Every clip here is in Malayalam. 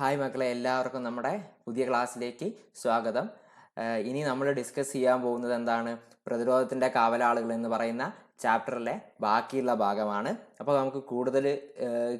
ഹായ് മക്കളെ എല്ലാവർക്കും നമ്മുടെ പുതിയ ക്ലാസ്സിലേക്ക് സ്വാഗതം. ഇനി നമ്മൾ ഡിസ്കസ് ചെയ്യാൻ പോകുന്നത് എന്താണ്? പ്രതിരോധത്തിന്റെ കാവലാളുകൾ എന്ന് പറയുന്ന ചാപ്റ്ററിലെ ബാക്കിയുള്ള ഭാഗമാണ്. അപ്പോൾ നമുക്ക് കൂടുതൽ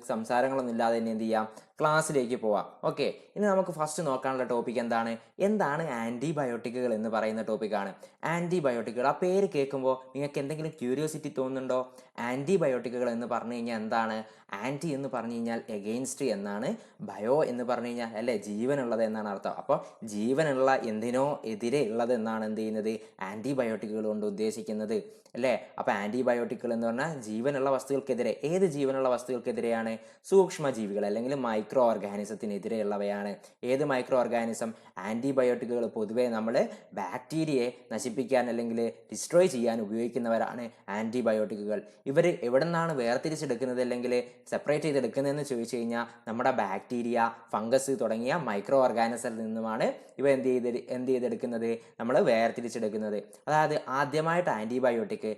സംസാരങ്ങളൊന്നും ഇല്ലാതെ തന്നെ എന്ത് ചെയ്യാം? ക്ലാസ്സിലേക്ക് പോവാം. ഓക്കെ. ഇനി നമുക്ക് ഫസ്റ്റ് നോക്കാനുള്ള ടോപ്പിക് എന്താണ്? എന്താണ് ആന്റിബയോട്ടിക്കുകൾ എന്ന് പറയുന്ന ടോപ്പിക്കാണ് ആന്റിബയോട്ടിക്കുകൾ ആ പേര് കേൾക്കുമ്പോൾ നിങ്ങൾക്ക് എന്തെങ്കിലും ക്യൂരിയോസിറ്റി തോന്നുന്നുണ്ടോ? ആന്റിബയോട്ടിക്കുകൾ എന്ന് പറഞ്ഞു കഴിഞ്ഞാൽ എന്താണ്? ആന്റി എന്ന് പറഞ്ഞു കഴിഞ്ഞാൽ എഗെയിൻസ്റ്റ് എന്നാണ്. ബയോ എന്ന് പറഞ്ഞു കഴിഞ്ഞാൽ അല്ലേ ജീവനുള്ളത് എന്നാണ് അർത്ഥം. അപ്പോൾ ജീവനുള്ള എന്തിനോ എതിരെ ഉള്ളത് എന്നാണ് എന്ത് ചെയ്യുന്നത്? ആന്റിബയോട്ടിക്കുകൾ കൊണ്ട് ഉദ്ദേശിക്കുന്നത്. അല്ലേ? അപ്പോൾ ആന്റിബയോട്ടിക്കുകൾ എന്ന് പറഞ്ഞാൽ ജീവനുള്ള വസ്തുക്കൾക്കെതിരെ ഏത് ജീവനുള്ള വസ്തുക്കൾക്കെതിരെയാണ് സൂക്ഷ്മജീവികൾ അല്ലെങ്കിൽ മൈക്രോ ഓർഗാനിസത്തിനെതിരെയുള്ളവയാണ് ഏത് മൈക്രോ ഓർഗാനിസം ആന്റിബയോട്ടിക്കുകൾ പൊതുവേ നമ്മൾ ബാക്ടീരിയയെ നശിപ്പിക്കാൻ അല്ലെങ്കിൽ ഡിസ്ട്രോയ് ചെയ്യാൻ ഉപയോഗിക്കുന്നവരാണ് ആന്റിബയോട്ടിക്കുകൾ ഇവർ എവിടെ നിന്നാണ് വേർതിരിച്ചെടുക്കുന്നത് അല്ലെങ്കിൽ സെപ്പറേറ്റ് ചെയ്തെടുക്കുന്നതെന്ന് ചോദിച്ചു കഴിഞ്ഞാൽ നമ്മുടെ ബാക്ടീരിയ ഫംഗസ് തുടങ്ങിയ മൈക്രോ ഓർഗാനിസിൽ നിന്നുമാണ് ഇവ എന്ത് ചെയ്ത് എന്ത് ചെയ്തെടുക്കുന്നത്? നമ്മൾ വേർതിരിച്ചെടുക്കുന്നത്. അതായത് ആദ്യമായിട്ട് ആന്റിബയോട്ടിക്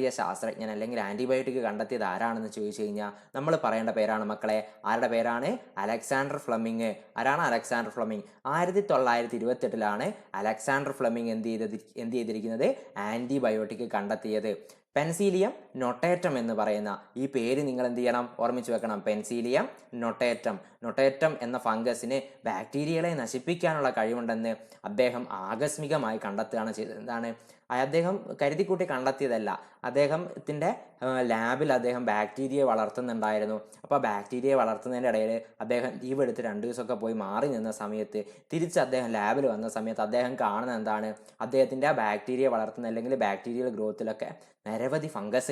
കണ്ടെത്തിയ ശാസ്ത്രജ്ഞൻ അല്ലെങ്കിൽ ആന്റിബയോട്ടിക് കണ്ടെത്തിയത് ആരാണെന്ന് ചോദിച്ചു കഴിഞ്ഞാൽ നമ്മൾ പറയേണ്ട പേരാണ് മക്കളെ. ആരുടെ പേരാണ്? അലക്സാണ്ടർ ഫ്ലമിങ് ആരാണ് അലക്സാണ്ടർ ഫ്ലമിങ് ആയിരത്തി തൊള്ളായിരത്തി ഇരുപത്തെട്ടിലാണ് അലക്സാണ്ടർ ഫ്ലമിങ് എന്ത് ചെയ്തത് എന്ത് ചെയ്തിരിക്കുന്നത്? ആന്റിബയോട്ടിക് കണ്ടെത്തിയത്. പെൻസീലിയം നൊട്ടേറ്റം എന്ന് പറയുന്ന ഈ പേര് നിങ്ങൾ എന്ത് ചെയ്യണം ഓർമ്മിച്ച് വെക്കണം. പെൻസീലിയം നൊട്ടേറ്റം. നൊട്ടേറ്റം എന്ന ഫംഗസിന് ബാക്ടീരിയകളെ നശിപ്പിക്കാനുള്ള കഴിവുണ്ടെന്ന് അദ്ദേഹം ആകസ്മികമായി കണ്ടെത്തുകയാണ് ചെയ്തത്. എന്താണ്? അദ്ദേഹം കരുതിക്കൂട്ടി കണ്ടെത്തിയതല്ല. അദ്ദേഹത്തിന്റെ ലാബിൽ അദ്ദേഹം ബാക്ടീരിയയെ വളർത്തുന്നുണ്ടായിരുന്നു. അപ്പോൾ ബാക്ടീരിയയെ വളർത്തുന്നതിന്റെ ഇടയിൽ അദ്ദേഹം ലീവ് എടുത്ത് രണ്ട് ദിവസമൊക്കെ പോയി മാറി നിന്ന സമയത്ത് തിരിച്ച് അദ്ദേഹം ലാബിൽ വന്ന സമയത്ത് അദ്ദേഹം കാണുന്ന എന്താണ്? അദ്ദേഹത്തിന്റെ ആ ബാക്ടീരിയ വളർത്തുന്ന അല്ലെങ്കിൽ ബാക്ടീരിയൽ ഗ്രോത്തിലൊക്കെ നിരവധി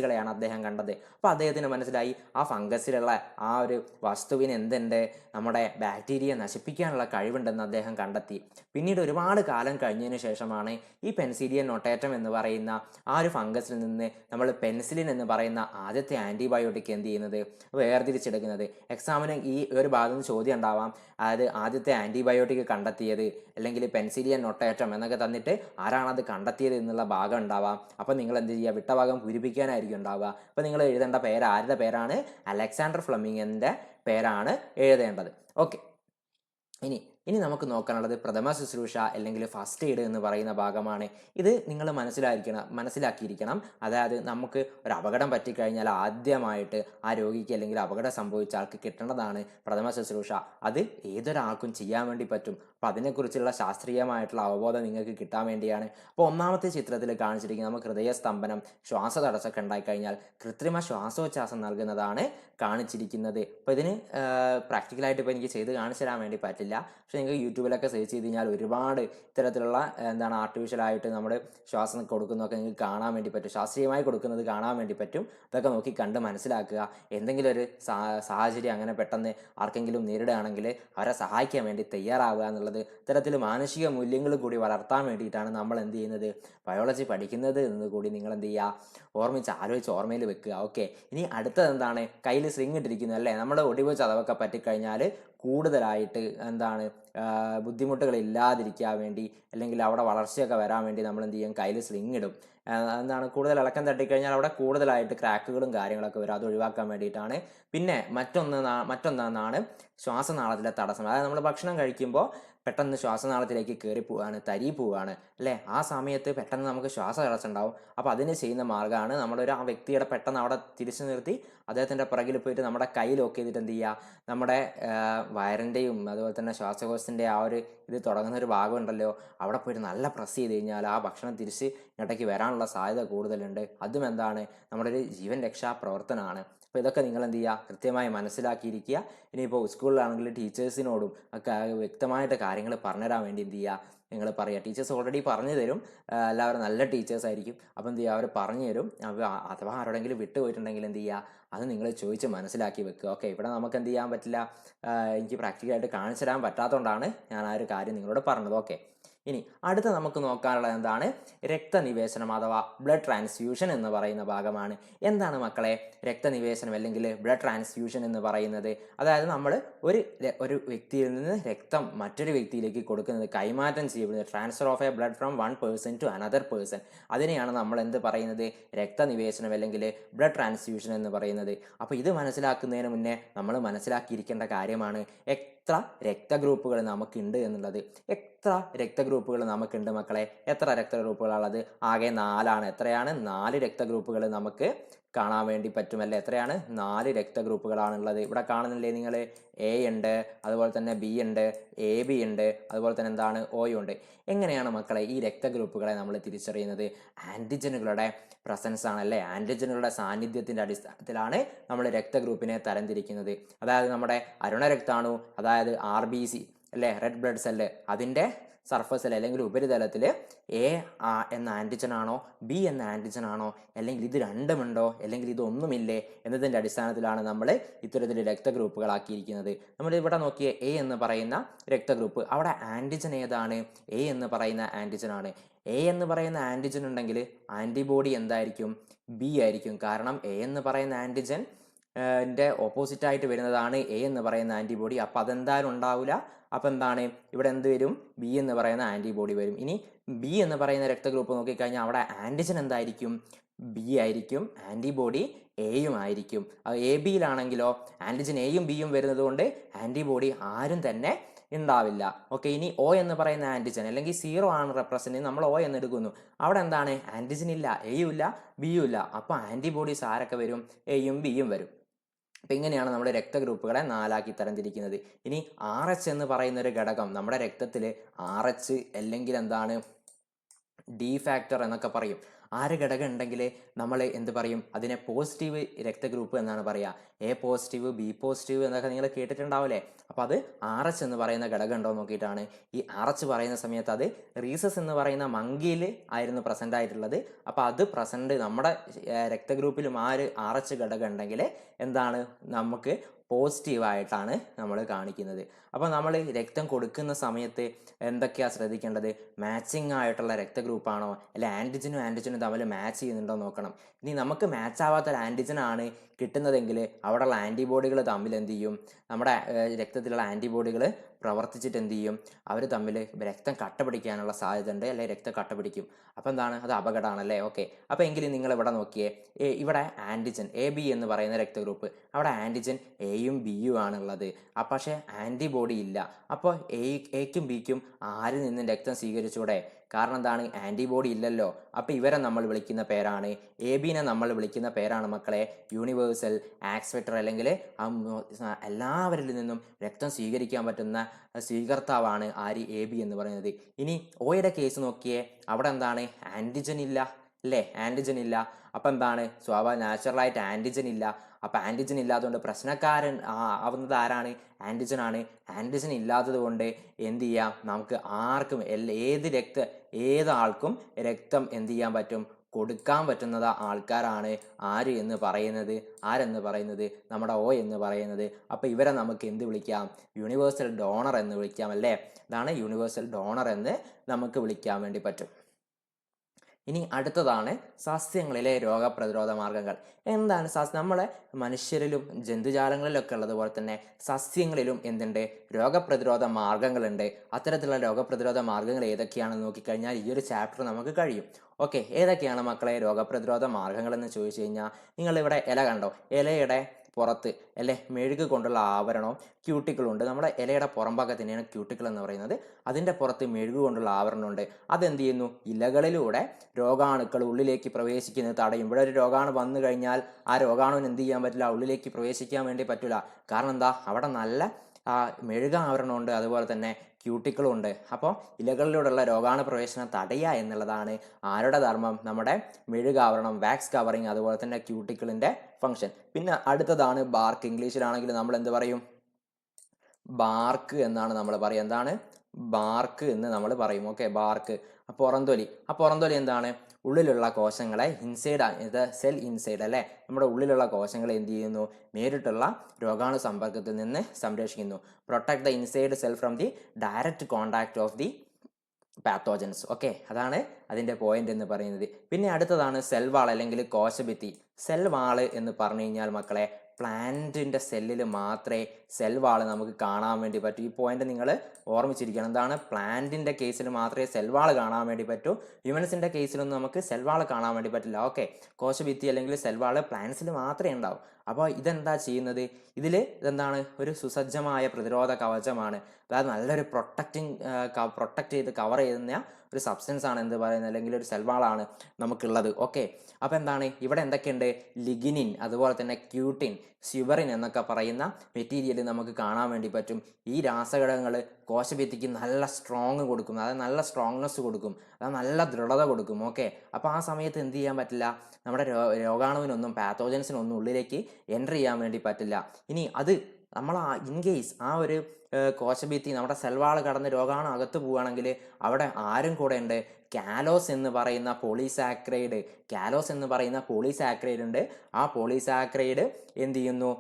ഫംഗസുകളെയാണ് അദ്ദേഹം കണ്ടത്. അപ്പോൾ അദ്ദേഹത്തിന് മനസ്സിലായി ആ ഫംഗസിലുള്ള ആ ഒരു വസ്തുവിന് എന്തുണ്ട്? നമ്മുടെ ബാക്ടീരിയ നശിപ്പിക്കാനുള്ള കഴിവുണ്ടെന്ന് അദ്ദേഹം കണ്ടെത്തി. പിന്നീട് ഒരുപാട് കാലം കഴിഞ്ഞതിന് ശേഷമാണ് ഈ പെൻസിലിയൻ നൊട്ടേറ്റം എന്ന് പറയുന്ന ആ ഒരു ഫംഗസിൽ നിന്ന് നമ്മൾ പെൻസിലിൻ എന്ന് പറയുന്ന ആദ്യത്തെ ആന്റിബയോട്ടിക് എന്ത് ചെയ്യുന്നത്? വേർതിരിച്ചെടുക്കുന്നത്. എക്സാമിന് ഈ ഒരു ഭാഗത്ത് നിന്ന് ചോദ്യം ഉണ്ടാവാം. അതായത് ആദ്യത്തെ ആന്റിബയോട്ടിക് കണ്ടെത്തിയത് അല്ലെങ്കിൽ പെൻസിലിയൻ നൊട്ടേറ്റം എന്നൊക്കെ തന്നിട്ട് ആരാണത് കണ്ടെത്തിയത് എന്നുള്ള ഭാഗം ഉണ്ടാവാം. അപ്പോൾ നിങ്ങൾ എന്ത് ചെയ്യുക? വിട്ട ഭാഗം പൂരിപ്പിക്കാനായിരിക്കും ഉണ്ടാവുക. അപ്പോൾ നിങ്ങൾ എഴുതേണ്ട പേര് ആരുടെ പേരാണ്? അലക്സാണ്ടർ ഫ്ലമിങ്ങിന്റെ പേരാണ് എഴുതേണ്ടത്. ഓക്കെ ഇനി ഇനി നമുക്ക് നോക്കാനുള്ളത് പ്രഥമ ശുശ്രൂഷ അല്ലെങ്കിൽ ഫസ്റ്റ് എയ്ഡ് എന്ന് പറയുന്ന ഭാഗമാണ്. ഇത് നിങ്ങൾ മനസ്സിലായിരിക്കണം മനസ്സിലാക്കിയിരിക്കണം. അതായത് നമുക്ക് ഒരു അപകടം പറ്റിക്കഴിഞ്ഞാൽ ആദ്യമായിട്ട് ആ രോഗിക്ക് അല്ലെങ്കിൽ അപകടം സംഭവിച്ച ആൾക്ക് കിട്ടേണ്ടതാണ് പ്രഥമ ശുശ്രൂഷ. അത് ഏതൊരാൾക്കും ചെയ്യാൻ വേണ്ടി പറ്റും. അപ്പോൾ അതിനെക്കുറിച്ചുള്ള ശാസ്ത്രീയമായിട്ടുള്ള അവബോധം നിങ്ങൾക്ക് കിട്ടാൻ വേണ്ടിയാണ്. അപ്പോൾ ഒന്നാമത്തെ ചിത്രത്തിൽ കാണിച്ചിരിക്കുന്നത് നമുക്ക് ഹൃദയസ്തംഭനം ശ്വാസ തടസ്സമൊക്കെ ഉണ്ടായിക്കഴിഞ്ഞാൽ കൃത്രിമ ശ്വാസോച്ഛാസം നൽകുന്നതാണ് കാണിച്ചിരിക്കുന്നത്. അപ്പോൾ ഇതിന് പ്രാക്ടിക്കലായിട്ട് ഇപ്പോൾ എനിക്ക് ചെയ്ത് കാണിച്ചു തരാൻ വേണ്ടി പറ്റില്ല. പക്ഷേ നിങ്ങൾക്ക് യൂട്യൂബിലൊക്കെ സെർച്ച് ചെയ്ത് കഴിഞ്ഞാൽ ഒരുപാട് ഇത്തരത്തിലുള്ള എന്താണ് ആർട്ടിഫിഷ്യലായിട്ട് നമ്മൾ ശ്വാസം കൊടുക്കുന്നതൊക്കെ നിങ്ങൾക്ക് കാണാൻ വേണ്ടി പറ്റും. ശാസ്ത്രീയമായി കൊടുക്കുന്നത് കാണാൻ വേണ്ടി പറ്റും. അതൊക്കെ നോക്കി കണ്ട് മനസ്സിലാക്കുക. എന്തെങ്കിലും ഒരു സാഹചര്യം അങ്ങനെ പെട്ടെന്ന് ആർക്കെങ്കിലും നേരിടുകയാണെങ്കിൽ അവരെ സഹായിക്കാൻ വേണ്ടി തയ്യാറാവുക എന്നുള്ളത് ഇത്തരത്തിൽ മാനസിക മൂല്യങ്ങൾ കൂടി വളർത്താൻ വേണ്ടിയിട്ടാണ് നമ്മൾ എന്ത് ചെയ്യുന്നത്? ബയോളജി പഠിക്കുന്നത് എന്ന് കൂടി നിങ്ങൾ എന്ത് ചെയ്യുക? ഓർമ്മിച്ച് ആലോചിച്ച് ഓർമ്മയിൽ വെക്കുക. ഓക്കെ ഇനി അടുത്തത് എന്താണ്? കയ്യിൽ സ്ലിങ് ഇട്ടിരിക്കുന്നത് അല്ലേ? നമ്മൾ ഒടിവ് ചതവൊക്കെ പറ്റിക്കഴിഞ്ഞാൽ കൂടുതലായിട്ട് എന്താണ് ബുദ്ധിമുട്ടുകൾ ഇല്ലാതിരിക്കാൻ വേണ്ടി അല്ലെങ്കിൽ അവിടെ വളർച്ചയൊക്കെ വരാൻ വേണ്ടി നമ്മൾ എന്ത് ചെയ്യും കയ്യിൽ സ്ലിങ് ഇടും. എന്താണ് കൂടുതൽ ഇളക്കം തട്ടിക്കഴിഞ്ഞാൽ അവിടെ കൂടുതലായിട്ട് ക്രാക്കുകളും കാര്യങ്ങളൊക്കെ വരും. അത് ഒഴിവാക്കാൻ വേണ്ടിയിട്ടാണ്. പിന്നെ മറ്റൊന്ന് മറ്റൊന്നാണ് ശ്വാസനാളത്തിലെ തടസ്സം. അതായത് നമ്മൾ ഭക്ഷണം കഴിക്കുമ്പോൾ പെട്ടെന്ന് ശ്വാസനാളത്തിലേക്ക് കയറി പോവുകയാണ് തരി പോവുകയാണ് അല്ലേ? ആ സമയത്ത് പെട്ടെന്ന് നമുക്ക് ശ്വാസ തടസ്സം ഉണ്ടാവും. അപ്പോൾ അതിന് ചെയ്യുന്ന മാർഗമാണ് നമ്മളൊരു ആ വ്യക്തിയുടെ പെട്ടെന്ന് അവിടെ തിരിച്ചു നിർത്തി അദ്ദേഹത്തിന്റെ പുറകിൽ പോയിട്ട് നമ്മുടെ കൈ ലോക്ക് ചെയ്തിട്ട് എന്ത് ചെയ്യുക? നമ്മുടെ വയറിന്റെയും അതുപോലെ തന്നെ ശ്വാസകോശത്തിന്റെ ആ ഒരു ഇത് തുടങ്ങുന്ന ഒരു ഭാഗമുണ്ടല്ലോ അവിടെ പോയിട്ട് നല്ല പ്രസ് ചെയ്ത് കഴിഞ്ഞാൽ ആ ഭക്ഷണം തിരിച്ച് ഇങ്ങോട്ടേക്ക് വരാനുള്ള സാധ്യത കൂടുതലുണ്ട്. അതും എന്താണ്? നമ്മുടെ ഒരു ജീവൻ രക്ഷാ പ്രവർത്തനമാണ്. അപ്പോൾ ഇതൊക്കെ നിങ്ങൾ എന്ത് ചെയ്യുക? കൃത്യമായി മനസ്സിലാക്കിയിരിക്കുക. ഇനിയിപ്പോൾ സ്കൂളിലാണെങ്കിൽ ടീച്ചേഴ്സിനോടും ഒക്കെ വ്യക്തമായിട്ട് കാര്യങ്ങൾ പറഞ്ഞുതരാൻ വേണ്ടി എന്ത് ചെയ്യുക? നിങ്ങൾ പറയുക ടീച്ചേഴ്സ് ഓൾറെഡി പറഞ്ഞു തരും. എല്ലാവരും നല്ല ടീച്ചേഴ്സ് ആയിരിക്കും. അപ്പോൾ എന്ത് ചെയ്യുക അവർ പറഞ്ഞു തരും. അഥവാ ആരോടെങ്കിലും വിട്ടുപോയിട്ടുണ്ടെങ്കിൽ എന്ത് ചെയ്യുക അത് നിങ്ങൾ ചോദിച്ച് മനസ്സിലാക്കി വെക്കുക. ഓക്കെ ഇവിടെ നമുക്ക് എന്ത് ചെയ്യാൻ പറ്റില്ല? എനിക്ക് പ്രാക്ടിക്കലായിട്ട് കാണിച്ചു തരാൻ പറ്റാത്തതുകൊണ്ടാണ് ഞാൻ ആ ഒരു കാര്യം നിങ്ങളോട് പറഞ്ഞത്. ഓക്കെ. ഇനി അടുത്ത നമുക്ക് നോക്കാനുള്ളത് എന്താണ്? രക്തനിവേശനം അഥവാ ബ്ലഡ് ട്രാൻസ്ഫ്യൂഷൻ എന്ന് പറയുന്ന ഭാഗമാണ്. എന്താണ് മക്കളെ? രക്തനിവേശനം അല്ലെങ്കിൽ ബ്ലഡ് ട്രാൻസ്ഫ്യൂഷൻ എന്ന് പറയുന്നത്. അതായത് നമ്മൾ ഒരു ഒരു വ്യക്തിയിൽ നിന്ന് രക്തം മറ്റൊരു വ്യക്തിയിലേക്ക് കൊടുക്കുന്നത് കൈമാറ്റം ചെയ്യപ്പെടുന്നത് transfer of a blood from one person to another person അതിനെയാണ് നമ്മൾ എന്ത് പറയുന്നത്? രക്തനിവേശനം അല്ലെങ്കിൽ ബ്ലഡ് ട്രാൻസ്ഫ്യൂഷൻ എന്ന് പറയുന്നത്. അപ്പോൾ ഇത് മനസ്സിലാക്കുന്നതിന് മുന്നേ നമ്മൾ മനസ്സിലാക്കിയിരിക്കേണ്ട കാര്യമാണ്. എത്ര രക്തഗ്രൂപ്പുകൾ നമുക്കുണ്ട് എന്നുള്ളത്. എത്ര രക്തഗ്രൂപ്പുകൾ നമുക്കുണ്ട് മക്കളെ? എത്ര രക്തഗ്രൂപ്പുകളാണുള്ളത്? ആകെ നാലാണ്. എത്രയാണ്? നാല് രക്തഗ്രൂപ്പുകൾ നമുക്ക് കാണാൻ വേണ്ടി പറ്റുമല്ലേ? എത്രയാണ്? നാല് രക്തഗ്രൂപ്പുകളാണുള്ളത്. ഇവിടെ കാണുന്നില്ലേ നിങ്ങൾ എ ഉണ്ട് അതുപോലെ തന്നെ ബി ഉണ്ട് എ ബി ഉണ്ട് അതുപോലെ തന്നെ എന്താണ്? ഒ ഉണ്ട്. എങ്ങനെയാണ് മക്കളെ ഈ രക്തഗ്രൂപ്പുകളെ നമ്മൾ തിരിച്ചറിയുന്നത്? ആന്റിജനുകളുടെ പ്രസൻസ് ആണല്ലേ ആന്റിജനുകളുടെ സാന്നിധ്യത്തിന്റെ അടിസ്ഥാനത്തിലാണ് നമ്മൾ രക്തഗ്രൂപ്പിനെ തരംതിരിക്കുന്നത്. അതായത് നമ്മുടെ അരുണരക്താണു അതായത് ആർ ബി സി അല്ലേ? റെഡ് ബ്ലഡ് സെല്ല് അതിന്റെ സർഫസിൽ അല്ലെങ്കിൽ ഉപരിതലത്തിൽ എ എന്ന ആന്റിജൻ ആണോ ബി എന്ന ആന്റിജൻ ആണോ അല്ലെങ്കിൽ ഇത് രണ്ടുമുണ്ടോ അല്ലെങ്കിൽ ഇതൊന്നുമില്ലേ എന്നതിന്റെ അടിസ്ഥാനത്തിലാണ് നമ്മൾ ഇത്തരത്തിൽ രക്തഗ്രൂപ്പുകളാക്കിയിരിക്കുന്നത്. നമ്മൾ ഇവിടെ നോക്കിയ എ എന്ന് പറയുന്ന രക്തഗ്രൂപ്പ് അവിടെ ആന്റിജൻ ഏതാണ്? എ എന്ന് പറയുന്ന ആന്റിജൻ ആണ്. എ എന്ന് പറയുന്ന ആന്റിജൻ ഉണ്ടെങ്കിൽ ആന്റിബോഡി എന്തായിരിക്കും? ബി ആയിരിക്കും. കാരണം എ എന്ന് പറയുന്ന ആന്റിജൻ ന്റെ ഓപ്പോസിറ്റ് ആയിട്ട് വരുന്നതാണ് എ എന്ന് പറയുന്ന ആന്റിബോഡി അപ്പോൾ അതെന്തായാലും ഉണ്ടാവില്ല അപ്പോൾ എന്താണ്? ഇവിടെ എന്ത് വരും? ബി എന്ന് പറയുന്ന ആന്റിബോഡി വരും. ഇനി ബി എന്ന് പറയുന്ന രക്തഗ്രൂപ്പ് നോക്കിക്കഴിഞ്ഞാൽ അവിടെ ആന്റിജൻ എന്തായിരിക്കും? ബി ആയിരിക്കും ആന്റിബോഡി എയും ആയിരിക്കും. എ ബിയിലാണെങ്കിലോ ആന്റിജൻ എയും ബിയും വരുന്നത് കൊണ്ട് ആന്റിബോഡി ആരും തന്നെ ഉണ്ടാവില്ല. ഓക്കെ ഇനി ഒ എന്ന് പറയുന്ന ആന്റിജൻ അല്ലെങ്കിൽ സീറോ ആണ് റെപ്രസെന്റ് നമ്മൾ ഒ എന്ന് എടുക്കുന്നു. അവിടെ എന്താണ്? ആന്റിജൻ ഇല്ല എയും ഇല്ല ബിയും ഇല്ല. അപ്പോൾ ആന്റിബോഡീസ് ആരൊക്കെ വരും? എയും ബിയും വരും. അപ്പം ഇങ്ങനെയാണ് നമ്മുടെ രക്തഗ്രൂപ്പുകളെ നാലാക്കി തരംതിരിക്കുന്നത്. ഇനി ആർ എച്ച് എന്ന് പറയുന്ന ഒരു ഘടകം നമ്മുടെ രക്തത്തിൽ ആർ എച്ച് അല്ലെങ്കിൽ എന്താണ്? ഡി ഫാക്ടർ എന്നൊക്കെ പറയും. ആ ഒരു ഘടകം ഉണ്ടെങ്കിൽ നമ്മൾ എന്ത് പറയും? അതിനെ പോസിറ്റീവ് രക്തഗ്രൂപ്പ് എന്നാണ് പറയുക എ പോസിറ്റീവ് ബി പോസിറ്റീവ് എന്നൊക്കെ നിങ്ങൾ കേട്ടിട്ടുണ്ടാവില്ലേ അപ്പോൾ അത് ആർ എച്ച് എന്ന് പറയുന്ന ഘടകം ഉണ്ടോ നോക്കിയിട്ടാണ്. ഈ ആർ എച്ച് പറയുന്ന സമയത്ത് അത് റീസസ് എന്ന് പറയുന്ന മങ്കിയിൽ ആയിരുന്നു പ്രസന്റ് ആയിട്ടുള്ളത്. അപ്പോൾ അത് പ്രസന്റ് നമ്മുടെ രക്തഗ്രൂപ്പിലും ആ ഒരു ആർ എച്ച് ഘടകം ഉണ്ടെങ്കിൽ എന്താണ്? നമുക്ക് പോസിറ്റീവായിട്ടാണ് നമ്മൾ കാണിക്കുന്നത്. അപ്പോൾ നമ്മൾ രക്തം കൊടുക്കുന്ന സമയത്ത് എന്തൊക്കെയാണ് ശ്രദ്ധിക്കേണ്ടത്? മാച്ചിങ് ആയിട്ടുള്ള രക്തഗ്രൂപ്പാണോ? അല്ലെ ആന്റിജനും ആന്റിജനും തമ്മിൽ മാച്ച് ചെയ്യുന്നുണ്ടോ നോക്കണം. ഇനി നമുക്ക് മാച്ച് ആവാത്ത ഒരു കിട്ടുന്നതെങ്കിൽ അവിടെയുള്ള ആന്റിബോഡികൾ തമ്മിൽ എന്ത് ചെയ്യും? നമ്മുടെ രക്തത്തിലുള്ള ആന്റിബോഡികൾ പ്രവർത്തിച്ചിട്ട് എന്ത് ചെയ്യും? അവർ തമ്മിൽ രക്തം കട്ട പിടിക്കാനുള്ള സാധ്യത ഉണ്ട് അല്ലെങ്കിൽ രക്തം കട്ട പിടിക്കും അപ്പോൾ എന്താണ്? അത് അപകടമാണല്ലേ? ഓക്കെ. അപ്പോൾ എങ്കിലും നിങ്ങൾ ഇവിടെ നോക്കിയേ ഇവിടെ ആന്റിജൻ എ ബി എന്ന് പറയുന്ന രക്തഗ്രൂപ്പ് അവിടെ ആന്റിജൻ എയും ബിയും ആണുള്ളത്. പക്ഷേ ആന്റിബോഡി ഇല്ല. അപ്പോൾ എ എക്കും ബിക്കും ആരിൽ നിന്നും രക്തം സ്വീകരിച്ചൂടെ? കാരണം എന്താണ് ആന്റിബോഡി ഇല്ലല്ലോ. അപ്പോൾ ഇവരെ നമ്മൾ വിളിക്കുന്ന പേരാണ്. എ ബിനെ നമ്മൾ വിളിക്കുന്ന പേരാണ് മക്കളെ. യൂണിവേഴ്സൽ ആക്സ്പെക്ടർ അല്ലെങ്കിൽ എല്ലാവരിൽ നിന്നും രക്തം സ്വീകരിക്കാൻ പറ്റുന്ന സ്വീകർത്താവാണ് ആര്? എ ബി എന്ന് പറയുന്നത്. ഇനി ഓയുടെ കേസ് നോക്കിയേ. അവിടെ എന്താണ്? ആന്റിജൻ ഇല്ല. അല്ലേ? ആന്റിജൻ ഇല്ല. അപ്പം എന്താണ്? സ്വാഭാവിക നാച്ചുറലായിട്ട് ആന്റിജൻ ഇല്ല. അപ്പം ആന്റിജൻ ഇല്ലാത്തതുകൊണ്ട് പ്രശ്നക്കാരൻ ആവുന്നത് ആരാണ്? ആന്റിജൻ ആണ്. ആന്റിജൻ ഇല്ലാത്തത് കൊണ്ട് എന്ത് ചെയ്യാം? നമുക്ക് ആർക്കും ഏത് രക്ത ഏതാൾക്കും രക്തം എന്ത് ചെയ്യാൻ പറ്റും? കൊടുക്കാൻ പറ്റുന്നത് ആൾക്കാരാണ്. ആര് എന്ന് പറയുന്നത്? ആരെന്ന് പറയുന്നത്? നമ്മുടെ ഓ എന്ന് പറയുന്നത്. അപ്പോൾ ഇവരെ നമുക്ക് എന്ത് വിളിക്കാം? യൂണിവേഴ്സൽ ഡോണർ എന്ന് വിളിക്കാം അല്ലേ? ഇതാണ് യൂണിവേഴ്സൽ ഡോണർ എന്ന് നമുക്ക് വിളിക്കാൻ വേണ്ടി പറ്റും. ഇനി അടുത്തതാണ് സസ്യങ്ങളിലെ രോഗപ്രതിരോധ മാർഗങ്ങൾ. എന്താണ് സസ്യ? നമ്മളെ മനുഷ്യരിലും ജന്തുജാലങ്ങളിലൊക്കെ ഉള്ളതുപോലെ തന്നെ സസ്യങ്ങളിലും എന്തുണ്ട്? രോഗപ്രതിരോധ മാർഗങ്ങളുണ്ട്. അത്തരത്തിലുള്ള രോഗപ്രതിരോധ മാർഗങ്ങൾ ഏതൊക്കെയാണെന്ന് നോക്കിക്കഴിഞ്ഞാൽ ഈ ഒരു ചാപ്റ്റർ നമുക്ക് കഴിയും. ഓക്കെ ഏതൊക്കെയാണ് മക്കളെ രോഗപ്രതിരോധ മാർഗങ്ങൾ എന്ന് ചോദിച്ചു കഴിഞ്ഞാൽ നിങ്ങൾ ഇവിടെ ഇല കണ്ടോ? ഇലയുടെ പുറത്ത് അല്ലെ? മെഴുക് കൊണ്ടുള്ള ആവരണവും ക്യൂട്ടിക്കളുണ്ട്. നമ്മുടെ ഇലയുടെ പുറംഭാഗത്ത് തന്നെയാണ് എന്ന് പറയുന്നത്. അതിന്റെ പുറത്ത് മെഴുക് കൊണ്ടുള്ള ആവരണമുണ്ട്. അതെന്ത് ചെയ്യുന്നു? ഇലകളിലൂടെ രോഗാണുക്കൾ ഉള്ളിലേക്ക് പ്രവേശിക്കുന്നത് തടയും. ഇവിടെ ഒരു രോഗാണു വന്നു കഴിഞ്ഞാൽ ആ രോഗാണുവിന് എന്ത് ചെയ്യാൻ പറ്റില്ല? ഉള്ളിലേക്ക് പ്രവേശിക്കാൻ വേണ്ടി പറ്റില്ല. കാരണം എന്താ? അവിടെ നല്ല ആ മെഴുക ആവരണമുണ്ട് അതുപോലെ തന്നെ ക്യൂട്ടിക്കളും ഉണ്ട് അപ്പോൾ ഇലകളിലൂടെയുള്ള രോഗാണു പ്രവേശനം തടയുക എന്നുള്ളതാണ് ആരുടെ ധർമ്മം? നമ്മുടെ മെഴുകാവരണം വാക്സ് കവറിങ് അതുപോലെ തന്നെ ക്യൂട്ടിക്കിളിന്റെ ഫംഗ്ഷൻ. പിന്നെ അടുത്തതാണ് ബാർക്ക്. ഇംഗ്ലീഷിലാണെങ്കിൽ നമ്മൾ എന്ത് പറയും? ബാർക്ക് എന്നാണ് നമ്മൾ പറയുക. എന്താണ്? ബാർക്ക് എന്ന് നമ്മൾ പറയും. Okay bark. പുറന്തൊലി. ആ പുറന്തൊലി എന്താണ്? ഉള്ളിലുള്ള കോശങ്ങളെ ഇൻസൈഡ് ഇത് സെൽ ഇൻസൈഡ് അല്ലേ? നമ്മുടെ ഉള്ളിലുള്ള കോശങ്ങളെ എന്ത് ചെയ്യുന്നു? നേരിട്ടുള്ള രോഗാണു സമ്പർക്കത്തിൽ നിന്ന് സംരക്ഷിക്കുന്നു. Protect the inside cell from the direct contact of the pathogens okay അതാണ് അതിന്റെ പോയിന്റ് എന്ന് പറയുന്നത്. പിന്നെ അടുത്തതാണ് സെൽ വാൾ അല്ലെങ്കിൽ കോശഭിത്തി. സെൽ വാൾ എന്ന് പറഞ്ഞു കഴിഞ്ഞാൽ മക്കളെ പ്ലാന്റിന്റെ സെല്ലിൽ മാത്രമേ സെൽ വാൾ നമുക്ക് കാണാൻ വേണ്ടി പറ്റൂ. ഈ പോയിന്റ് നിങ്ങൾ ഓർമ്മിച്ചിരിക്കണം. എന്താണ്? പ്ലാന്റിന്റെ കേസിൽ മാത്രമേ സെൽ വാൾ കാണാൻ വേണ്ടി പറ്റൂ. ഹ്യൂമൻസിന്റെ കേസിലൊന്നും നമുക്ക് സെൽ വാൾ കാണാൻ വേണ്ടി പറ്റില്ല. ഓക്കെ. കോശഭിത്തി അല്ലെങ്കിൽ സെൽ വാൾ പ്ലാന്റ്സിൽ മാത്രമേ ഉണ്ടാവും. അപ്പോൾ ഇതെന്താ ചെയ്യുന്നത്? ഇതിൽ ഇതെന്താണ്? ഒരു സുസജ്ജമായ പ്രതിരോധ കവചമാണ്. അതായത് നല്ലൊരു പ്രൊട്ടക്റ്റിങ് പ്രൊട്ടക്റ്റ് ചെയ്ത് കവർ ചെയ്യുന്ന ഒരു സബ്സ്റ്റൻസ് ആണ് എന്ത് പറയുന്നത്? അല്ലെങ്കിൽ ഒരു സെൽവാളാണ് നമുക്കുള്ളത്. ഓക്കെ അപ്പോൾ എന്താണ്? ഇവിടെ എന്തൊക്കെയുണ്ട്? ലിഗിനിൻ അതുപോലെ തന്നെ ക്യൂട്ടിൻ സ്യുബറിൻ എന്നൊക്കെ പറയുന്ന മെറ്റീരിയൽ നമുക്ക് കാണാൻ വേണ്ടി പറ്റും. ഈ രാസഘടകങ്ങൾ കോശഭിത്തിക്ക് നല്ല സ്ട്രോങ് കൊടുക്കും. അതായത് നല്ല സ്ട്രോങ്നെസ് കൊടുക്കും. അതായത് നല്ല ദൃഢത കൊടുക്കും. ഓക്കെ അപ്പോൾ ആ സമയത്ത് എന്ത് ചെയ്യാൻ പറ്റില്ല? നമ്മുടെ രോഗാണുവിനൊന്നും പാത്തോജൻസിനൊന്നും ഉള്ളിലേക്ക് എന്റർ ചെയ്യാൻ വേണ്ടി പറ്റില്ല. ഇനി അത് നമ്മൾ ആ ഇൻ കേസ് ആ ഒരു കോശഭിത്തി നമ്മുടെ സെൽവാൾ കടന്ന് രോഗാണു അകത്ത് പോവുകയാണെങ്കിൽ അവിടെ ആരും കൂടെ ഉണ്ട്. കാലോസ് എന്ന് പറയുന്ന പോളിസാക്രൈഡ് കാലോസ് എന്ന് പറയുന്ന പോളിസാക്രൈഡ് ഉണ്ട്. ആ പോളിസാക്രൈഡ് എന്ത് ചെയ്യുന്നു?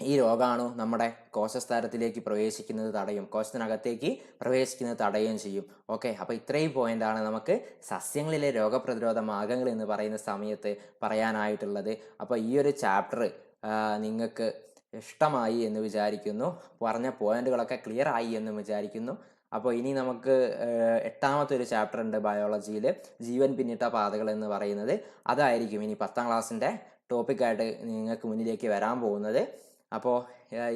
ഈ രോഗാണു നമ്മുടെ കോശസ്തരത്തിലേക്ക് പ്രവേശിക്കുന്നത് തടയും. കോശത്തിനകത്തേക്ക് പ്രവേശിക്കുന്നത് തടയുകയും ചെയ്യും. ഓക്കെ അപ്പോൾ ഇത്രയും പോയിന്റാണ് നമുക്ക് സസ്യങ്ങളിലെ രോഗപ്രതിരോധ മാർഗങ്ങൾ എന്ന് പറയുന്ന സമയത്ത് പറയാനായിട്ടുള്ളത്. അപ്പോൾ ഈ ഒരു ചാപ്റ്റർ നിങ്ങൾക്ക് ഇഷ്ടമായി എന്ന് വിചാരിക്കുന്നു. പറഞ്ഞ പോയിന്റുകളൊക്കെ ക്ലിയർ ആയി എന്ന് വിചാരിക്കുന്നു. അപ്പോൾ ഇനി നമുക്ക് എട്ടാമത്തെ ഒരു ചാപ്റ്റർ ഉണ്ട് ബയോളജിയിൽ ജീവൻ പിന്നിട്ട പാതകൾ എന്ന് പറയുന്നത്. അതായിരിക്കും ഇനി പത്താം ക്ലാസ്സിന്റെ ടോപ്പിക്കായിട്ട് നിങ്ങൾക്ക് മുന്നിലേക്ക് വരാൻ പോകുന്നത്. അപ്പോൾ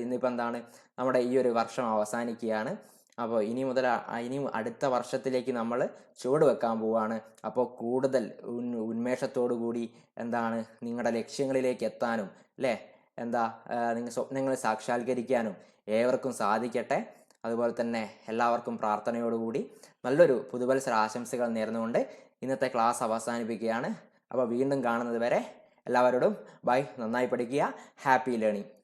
ഇന്നിപ്പോൾ എന്താണ്? നമ്മുടെ ഈ ഒരു വർഷം അവസാനിക്കുകയാണ്. അപ്പോൾ ഇനി മുതൽ ഇനി അടുത്ത വർഷത്തിലേക്ക് നമ്മൾ ചുവട് വെക്കാൻ പോവുകയാണ് അപ്പോൾ കൂടുതൽ ഉന്മേഷത്തോടു കൂടി എന്താണ് നിങ്ങളുടെ ലക്ഷ്യങ്ങളിലേക്ക് എത്താനും അല്ലേ? എന്താ നിങ്ങൾ സ്വപ്നങ്ങൾ സാക്ഷാത്കരിക്കാനും ഏവർക്കും സാധിക്കട്ടെ. അതുപോലെ തന്നെ എല്ലാവർക്കും പ്രാർത്ഥനയോടുകൂടി നല്ലൊരു പുതുവത്സര ആശംസകൾ നേർന്നുകൊണ്ട് ഇന്നത്തെ ക്ലാസ് അവസാനിപ്പിക്കുകയാണ്. അപ്പോൾ വീണ്ടും കാണുന്നത് വരെ എല്ലാവരോടും ബൈ. നന്നായി പഠിക്കുക. Happy learning